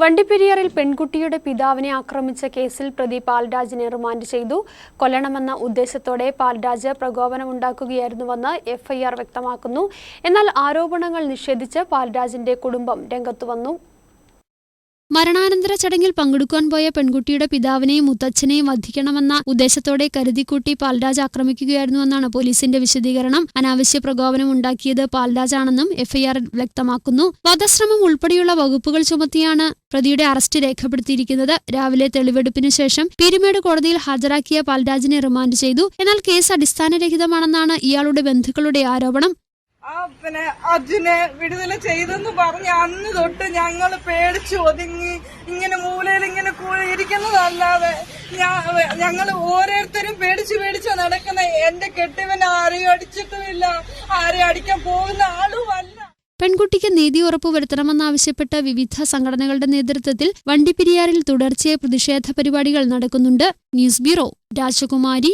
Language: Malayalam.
വണ്ടിപ്പെരിയാറിൽ പെൺകുട്ടിയുടെ പിതാവിനെ ആക്രമിച്ച കേസിൽ പ്രതി പാൽരാജിനെ റിമാൻഡ് ചെയ്തു. കൊല്ലണമെന്ന ഉദ്ദേശത്തോടെ പാൽരാജ് പ്രകോപനമുണ്ടാക്കുകയായിരുന്നുവെന്ന് എഫ്ഐആർ വ്യക്തമാക്കുന്നു. എന്നാൽ ആരോപണങ്ങൾ നിഷേധിച്ച് പാൽരാജിന്റെ കുടുംബം രംഗത്തുവന്നു മരണാനന്തര ചടങ്ങിൽ പങ്കെടുക്കാൻ പോയ പെൺകുട്ടിയുടെ പിതാവിനെയും മുത്തച്ഛനെയും വധിക്കണമെന്ന ഉദ്ദേശത്തോടെ കരുതിക്കൂട്ടി പാൽരാജ് ആക്രമിക്കുകയായിരുന്നുവെന്നാണ് പോലീസിന്റെ വിശദീകരണം. അനാവശ്യ പ്രകോപനം ഉണ്ടാക്കിയത് പാൽരാജാണെന്നും എഫ്ഐആറിൽ വ്യക്തമാക്കുന്നു. വധശ്രമം ഉൾപ്പെടെയുള്ള വകുപ്പുകൾ ചുമത്തിയാണ് പ്രതിയുടെ അറസ്റ്റ് രേഖപ്പെടുത്തിയിരിക്കുന്നത്. രാവിലെ തെളിവെടുപ്പിനു ശേഷം പീരുമേട് കോടതിയിൽ ഹാജരാക്കിയ പാൽരാജിനെ റിമാൻഡ് ചെയ്തു. എന്നാൽ കേസ് അടിസ്ഥാനരഹിതമാണെന്നാണ് ഇയാളുടെ ബന്ധുക്കളുടെ ആരോപണം. ആ പിന്നെ അർജുനെ വിടുതല ചെയ്തെന്ന് പറഞ്ഞ് അന്ന് തൊട്ട് ഞങ്ങൾ പേടിച്ചു ഒതുങ്ങി. ഇങ്ങനെ മൂലയിൽ ഇങ്ങനെ ഇരിക്കുന്നതല്ലാതെ ഞങ്ങൾ ഓരോരുത്തരും പേടിച്ചു പേടിച്ച് നടക്കുന്ന എന്റെ കെട്ടിവൻ ആരെയും അടിച്ചിട്ടുമില്ല. ആരെയും അടിക്കാൻ പോകുന്ന ആളുമല്ല. പെൺകുട്ടിക്ക് നീതി ഉറപ്പുവരുത്തണമെന്നാവശ്യപ്പെട്ട് വിവിധ സംഘടനകളുടെ നേതൃത്വത്തിൽ വണ്ടിപ്പെരിയാറിൽ തുടർച്ചയായ പ്രതിഷേധ പരിപാടികൾ നടക്കുന്നുണ്ട്. ന്യൂസ് ബ്യൂറോ രാജകുമാരി.